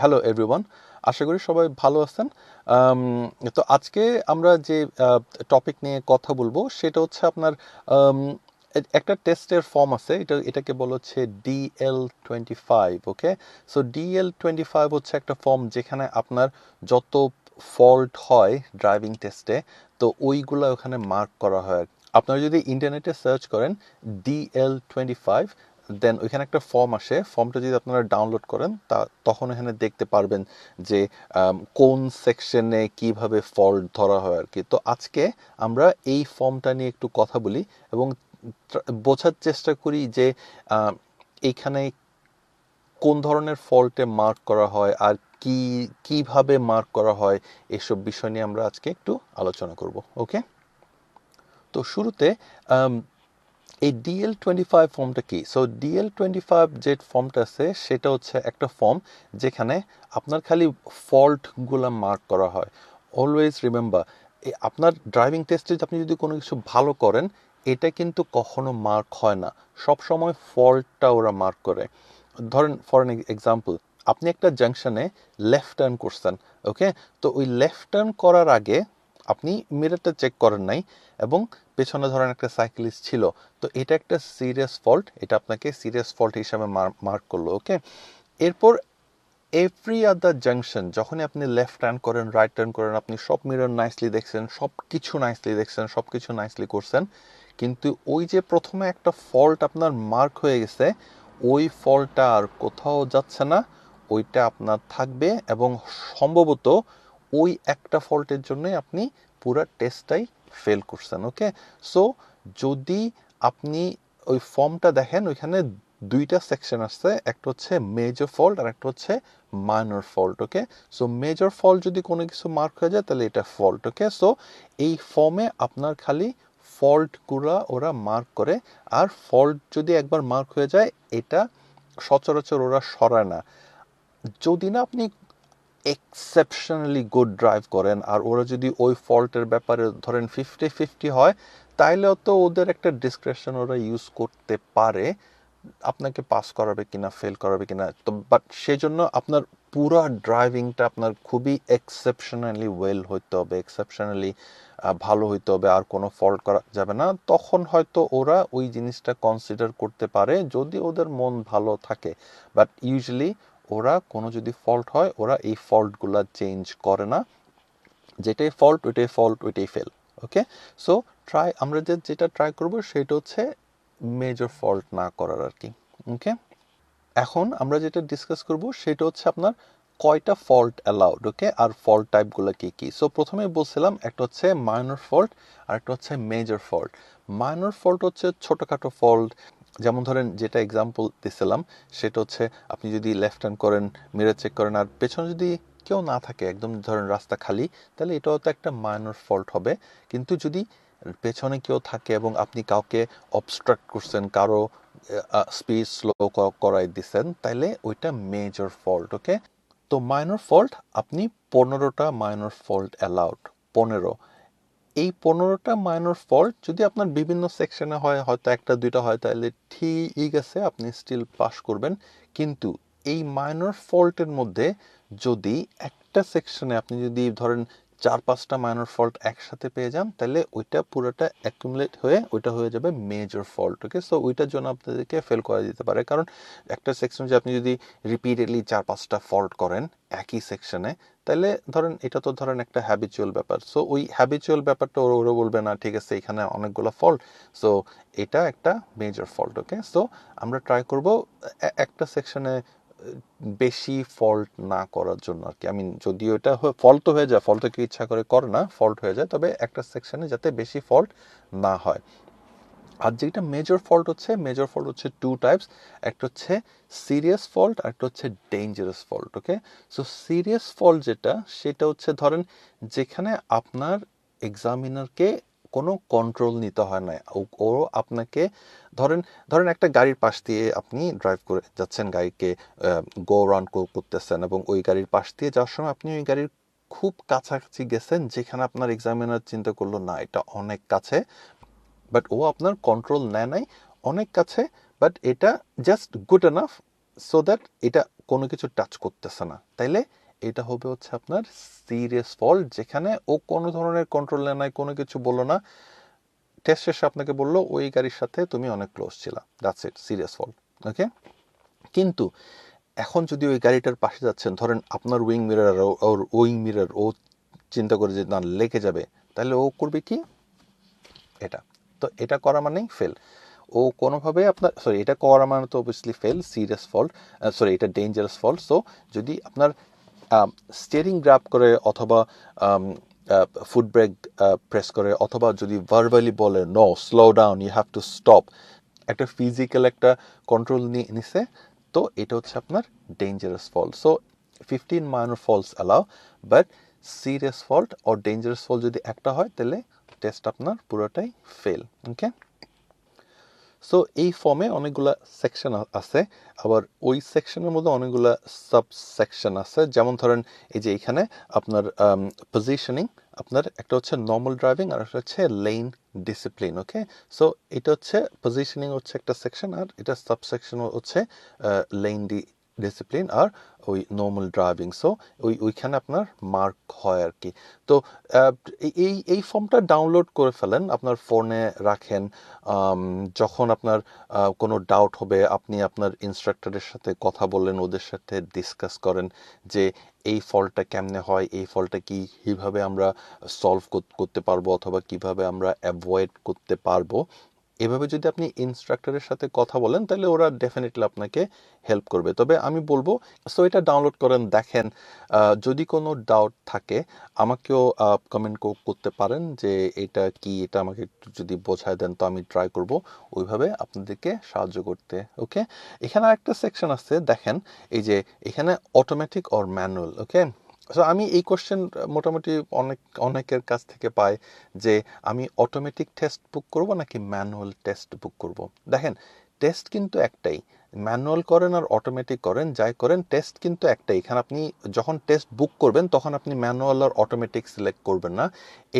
Hello everyone আশা করি সবাই ভালো আছেন। তো আজকে আমরা যে টপিক নিয়ে কথা বলব, সেটা হচ্ছে আপনার একটা টেস্টের ফর্ম আছে। এটা, এটাকে বলা হচ্ছে DL twenty five okay so DL twenty five হচ্ছে একটা ফর্ম যেখানে আপনার যত ফল্ট হয় ড্রাইভিং টেস্টে তো ওইগুলো ওখানে মার্ক করা হয়। আপনারা যদি ইন্টারনেটে সার্চ করেন ডিএল টোয়েন্টি ফাইভ দেন ওইখানে একটা ফর্ম আসে। ফর্মটা যদি আপনারা ডাউনলোড করেন, তা তখন এখানে দেখতে পারবেন যে কোন সেকশনে কীভাবে ফল্ট ধরা হয় আর কি। তো আজকে আমরা এই ফর্মটা নিয়ে একটু কথা বলি এবং বোঝার চেষ্টা করি যে এইখানে কোন ধরনের ফল্টে মার্ক করা হয় আর কি, কীভাবে মার্ক করা হয়, এসব বিষয় নিয়ে আমরা আজকে একটু আলোচনা করব ওকে তো শুরুতে এই ডিএল টোয়েন্টি ফাইভ ফর্মটা কি? সো ডিএল টোয়েন্টি ফাইভ যে ফর্মটা আছে, সেটা হচ্ছে একটা ফর্ম যেখানে আপনার খালি ফল্টগুলো মার্ক করা হয়। অলওয়েজ রিমেম্বার আপনার ড্রাইভিং টেস্টে আপনি যদি কোনো কিছু ভালো করেন, এটা কিন্তু কখনো মার্ক হয় না। সব সময় ফল্টটা ওরা মার্ক করে। ধরেন ফর এন এক্সাম্পল আপনি একটা জাংশনে লেফট টার্ন করছেন ওকে তো ওই লেফট টার্ন করার আগে আপনি মিররটা চেক করেন নাই এবং পেছনে ধরেন একটা সাইক্লিস্ট ছিল, তো এটা একটা সিরিয়াস ফল্ট এটা আপনাকে সিরিয়াস ফল্ট হিসাবে মার্ক করল ওকে এরপর এভরি আদার জাংশন যখনই আপনি লেফট টার্ন করেন রাইট টার্ন করেন, আপনি সব মিরর নাইসলি দেখছেন, সব কিছু নাইসলি দেখছেন, সব কিছু নাইসলি করছেন, কিন্তু ওই যে প্রথমে একটা ফল্ট আপনার মার্ক হয়ে গেছে, ওই ফল্টটা আর কোথাও যাচ্ছে না, ওইটা আপনার থাকবে এবং সম্ভবত ওই একটা ফল্টের জন্যই আপনি পুরো টেস্টটাই ফেল করছেন ওকে সো যদি আপনি ওই ফর্মটা দেখেন, ওইখানে দুইটা সেকশন আছে, একটা হচ্ছে মেজর ফল্ট আর একটা হচ্ছে minor fault okay so major fault যদি কোনো কিছু মার্ক হয়ে যায়, তাহলে এটা ফল্ট ওকে সো এই ফর্মে আপনার খালি ফল্টগুলা ওরা মার্ক করে, আর ফল্ট যদি একবার মার্ক হয়ে যায়, এটা সচরাচর ওরা সরায় না। যদি না আপনি এক্সেপশনালি গুড ড্রাইভ করেন। আর ওরা যদি ওই ফল্টের ব্যাপারে ধরেন ফিফটি ফিফটি হয়, তাইলেও তো ওদের একটা ডিসক্রিপশন ওরা ইউজ করতে পারে। আপনাকে পাস করাবে কিনা ফেল করাবে কিনা, তো বাট সেজন্য আপনার পুরো ড্রাইভিংটা আপনার খুবই এক্সেপশনালি ওয়েল হইতে হবে এক্সেপশনালি ভালো হইতে হবে। আর কোনো ফল্ট করা যাবে না। তখন হয়তো ওরা ওই জিনিসটা কনসিডার করতে পারে যদি ওদের মন ভালো থাকে। বাট ইউজুয়ালি ওরা কোনো যদি ফল্ট হয়, ওরা এই ফল্টগুলা চেঞ্জ করে না। যেটাই ফল্ট ওইটাই ফল্ট ওইটাই ফেল ওকে সো ট্রাই আমরা যে, যেটা ট্রাই করব, সেটা হচ্ছে মেজর ফল্ট না করার আর কি ওকে এখন আমরা যেটা ডিসকাস করব, সেটা হচ্ছে আপনার কয়টা ফল্ট অ্যালাউড ওকে আর ফল্ট টাইপগুলো কি কি? সো প্রথমে বলছিলাম, একটা হচ্ছে মাইনর ফল্ট আর একটা হচ্ছে মেজর ফল্ট মাইনর ফল্ট হচ্ছে ছোটোখাটো ফল্ট যেমন ধরেন যেটা এক্সাম্পল দিছিলাম, সেটা হচ্ছে আপনি যদি লেফট হ্যান্ড করেন মিরর চেক করেন, আর পেছনে যদি কেউ না থাকে, একদম ধরেন রাস্তা খালি, তাহলে এটাও তো একটা মাইনর ফল্ট হবে। কিন্তু যদি পেছনে কেউ থাকে এবং আপনি কাউকে অবস্ট্রাক্ট করছেন, কারও স্পিড স্লো করাই দিচ্ছেন তাইলে ওইটা মেজর ফল্ট ওকে তো মাইনর ফল্ট আপনি পনেরোটা মাইনর ফল্ট অ্যালাউড পনেরো। এই পনেরোটা মাইনর ফল্ট যদি আপনার বিভিন্ন সেকশনে হয়, হয়তো একটা, দুইটা হয়, তাহলে ঠিক আছে, আপনি স্টিল পাস করবেন। কিন্তু এই মাইনর ফল্টের মধ্যে যদি একটা সেকশনে আপনি যদি ধরেন চার পাঁচটা মাইনর ফল্ট একসাথে পেয়ে যান, তাহলে ওইটা পুরোটা অ্যাকুমুলেট হয়ে ওইটা হয়ে যাবে মেজর ফল্ট ওকে সো ওইটার জন্য আপনাদেরকে ফেল করা যেতে পারে। কারণ একটা সেকশন যে আপনি যদি রিপিটেডলি চার পাঁচটা ফল্ট করেন একই সেকশনে তাহলে ধরেন এটা তো ধরেন একটা হ্যাবিচুয়াল ব্যাপার। সো ওই হ্যাবিচুয়াল ব্যাপারটা ওরা ওরা বলবে, না, ঠিক আছে, এখানে অনেকগুলো ফল্ট সো এটা একটা মেজর ফল্ট ওকে সো আমরা ট্রাই করব একটা সেকশনে বেশি ফল্ট না করার জন্য আর কি। আই মিন যদিও এটা ফল্ট তো হয়ে যায় ফল্ট তো ইচ্ছা করে করে না ফল্ট হয়ে যায়, তবে একটা সেকশনে যাতে বেশি ফল্ট না হয়। আর যেটা মেজর ফল্ট হচ্ছে মেজর ফল্ট হচ্ছে টু টাইপস একটা হচ্ছে সিরিয়াস ফল্ট আর একটা হচ্ছে dangerous fault okay so serious fault যেটা, সেটা হচ্ছে ধরেন, যেখানে আপনার এক্সামিনারকে কোনো কন্ট্রোল নিতে হয় না। ও- আপনাকে, ধরেন ধরেন একটা গাড়ির পাশ দিয়ে আপনি ড্রাইভ করে যাচ্ছেন, গাড়িকে গো রান করতেছেন এবং ওই গাড়ির পাশ দিয়ে যাওয়ার সময় আপনি ওই গাড়ির খুব কাছাকাছি গেছেন, যেখানে আপনার এক্সামিনার চিন্তা করল, না, এটা অনেক কাছে। বাট ও আপনার কন্ট্রোল নেয় নাই, অনেক কাছে বাট এটা just good enough so that এটা কোনো কিছু টাচ করতেছে না। তাইলে এটা হবে হচ্ছে আপনার সিরিয়াস ফল্ট, যেখানে ও কোনো ধরনের কন্ট্রোল নাই, কোনো কিছু বলল না। টেস্ট শেষে আপনাকে বলল, ওই গাড়ির সাথে তুমি অনেক ক্লোজ ছিলা। That's it serious fault. Okay কিন্তু এখন যদি ওই গাড়িটার পাশে যাচ্ছেন, ধরেন আপনার উইং মিরার ওর উইং মিরার ও চিন্তা করে যে, না, লেগে যাবে। তাহলে ও করবে কি? এটা। তো এটা করা মানেই ফেল ও কোনোভাবে আপনার সরি এটা করা মানে তো obviously fail serious fault sorry এটা ডেঞ্জারাস ফল্ট সো যদি আপনার স্টিয়ারিং গ্রাব করে অথবা ফুড ব্রেক প্রেস করে অথবা যদি ভার্বালি বলে no slow down you have to stop একটা ফিজিক্যাল একটা কন্ট্রোল নিয়ে নিছে, তো এটা হচ্ছে আপনার dangerous fault so fifteen minor faults allow but serious fault or dangerous fault যদি একটা হয়, তাহলে টেস্ট আপনার পুরোটাই ফেল ওকে সো এই ফর্মে অনেকগুলা সেকশন আছে। আবার ওই সেকশনের মধ্যে অনেকগুলা সাব সেকশন আছে। যেমন ধরেন, এই যে এখানে আপনার পজিশনিং আপনার একটা হচ্ছে নর্মাল ড্রাইভিং আর একটা হচ্ছে লেন ডিসিপ্লিন ওকে সো এটা হচ্ছে পজিশনিং হচ্ছে একটা সেকশন আর এটা সাব সেকশন হচ্ছে লেন ডি ডিসিপ্লিন আর ওই নর্মাল ড্রাইভিং সো ওই ওইখানে আপনার মার্ক হয় আর কি তো এই এই ফর্মটা ডাউনলোড করে ফেলেন আপনার ফোনে রাখেন যখন আপনার কোনো ডাউট হবে আপনি আপনার ইনস্ট্রাক্টরের সাথে কথা বললেন ওদের সাথে ডিসকাস করেন যে এই ফলটা কেমনে হয় এই ফলটা কি কীভাবে আমরা সলভ করতে পারব অথবা কীভাবে আমরা অ্যাভয়েড করতে পারব এভাবে যদি আপনি ইনস্ট্রাক্টরের সাথে কথা বলেন, তাহলে ওরা ডেফিনেটলি আপনাকে হেল্প করবে। তবে আমি বলব সো এটা ডাউনলোড করেন, দেখেন যদি কোনো ডাউট থাকে, আমাকেও কমেন্ট করতে পারেন যে এটা কি, এটা আমাকে যদি বোঝায় দেন, তো আমি ট্রাই করব। ওইভাবে আপনাদেরকে সাহায্য করতে ওকে এখানে একটা সেকশন আছে, দেখেন, এই যে এখানে automatic or manual okay so আমি এই কোশ্চেন মোটামুটি অনেক, অনেকের কাছ থেকে পাই যে, আমি অটোমেটিক টেস্ট বুক করব নাকি ম্যানুয়াল টেস্ট বুক করব? দেখেন টেস্ট কিন্তু একটাই। ম্যানুয়াল করেন আর অটোমেটিক করেন, যাই করেন টেস্ট কিন্তু একটাই। এখানে আপনি যখন টেস্ট বুক করবেন, তখন আপনি ম্যানুয়াল আর অটোমেটিক সিলেক্ট করবেন না।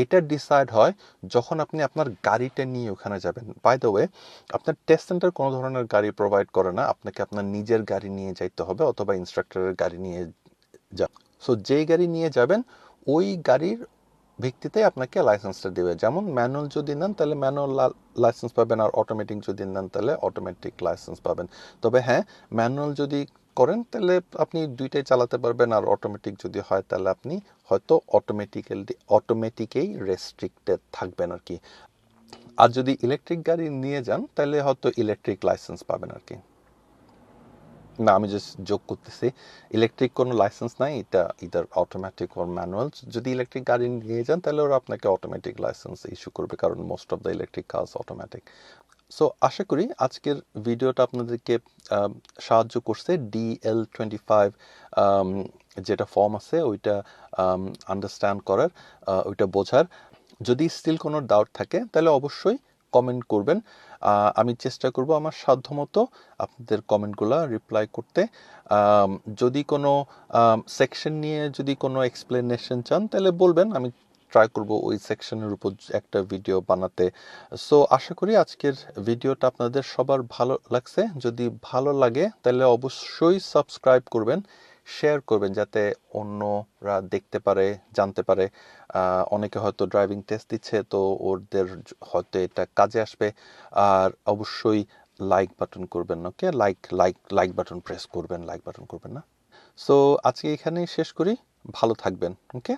এটা ডিসাইড হয় যখন আপনি আপনার গাড়িটা নিয়ে ওখানে যাবেন। বাই দ্য ওয়ে আপনার টেস্ট সেন্টার কোনো ধরনের গাড়ি প্রোভাইড করে না। আপনাকে আপনার নিজের গাড়ি নিয়ে যাইতে হবে অথবা ইনস্ট্রাক্টরের গাড়ি নিয়ে সো যেই গাড়ি নিয়ে যাবেন, ওই গাড়ির ভিত্তিতে আপনাকে লাইসেন্সটা দেবে। যেমন ম্যানুয়াল যদি নেন, তাহলে ম্যানুয়াল লাইসেন্স পাবেন আর অটোমেটিক যদি নেন, তাহলে অটোমেটিক লাইসেন্স পাবেন। তবে হ্যাঁ ম্যানুয়াল যদি করেন, তাহলে আপনি দুইটাই চালাতে পারবেন আর অটোমেটিক যদি হয়, তাহলে আপনি হয়তো অটোমেটিক্যালি অটোমেটিকেই রেস্ট্রিক্টেড থাকবেন আর কি। আর যদি ইলেকট্রিক গাড়ি নিয়ে যান, তাহলে হয়তো ইলেকট্রিক লাইসেন্স পাবেন আর কি। না, আমি জাস্ট যোগ করতেছি। ইলেকট্রিক কোনো লাইসেন্স নাই, এটা ইদার অটোমেটিক ওর ম্যানুয়াল যদি ইলেকট্রিক গাড়ি নিয়ে যান, তাহলে ওরা আপনাকে অটোমেটিক লাইসেন্স ইস্যু করবে, কারণ most of the electric cars automatic so আশা করি আজকের ভিডিওটা আপনাদেরকে সাহায্য করছে ডিএল টোয়েন্টি ফাইভ যেটা ফর্ম আছে, ওইটা আন্ডারস্ট্যান্ড করার ওইটা বোঝার। যদি স্টিল কোনো ডাউট থাকে, তাহলে অবশ্যই কমেন্ট করবেন। আমি চেষ্টা করব আমার সাধ্যমতো আপনাদের কমেন্টগুলো রিপ্লাই করতে। যদি কোনো সেকশন নিয়ে যদি কোনো এক্সপ্লেনেশন চান, তাহলে বলবেন। আমি ট্রাই করব ওই সেকশনের উপর একটা ভিডিও বানাতে। সো আশা করি আজকের ভিডিওটা আপনাদের সবার ভালো লাগছে। যদি ভালো লাগে, তাহলে অবশ্যই সাবস্ক্রাইব করবেন। শেয়ার করবেন যাতে অন্যরা দেখতে পারে, জানতে পারে। অনেকে হয়তো ড্রাইভিং টেস্ট দিচ্ছে, তো ওদের হয়তো এটা কাজে আসবে। আর অবশ্যই লাইক বাটন করবেন okay like like like button press করবেন লাইক বাটন করবেন না। সো আজকে এখানেই শেষ করি। ভালো থাকবেন ওকে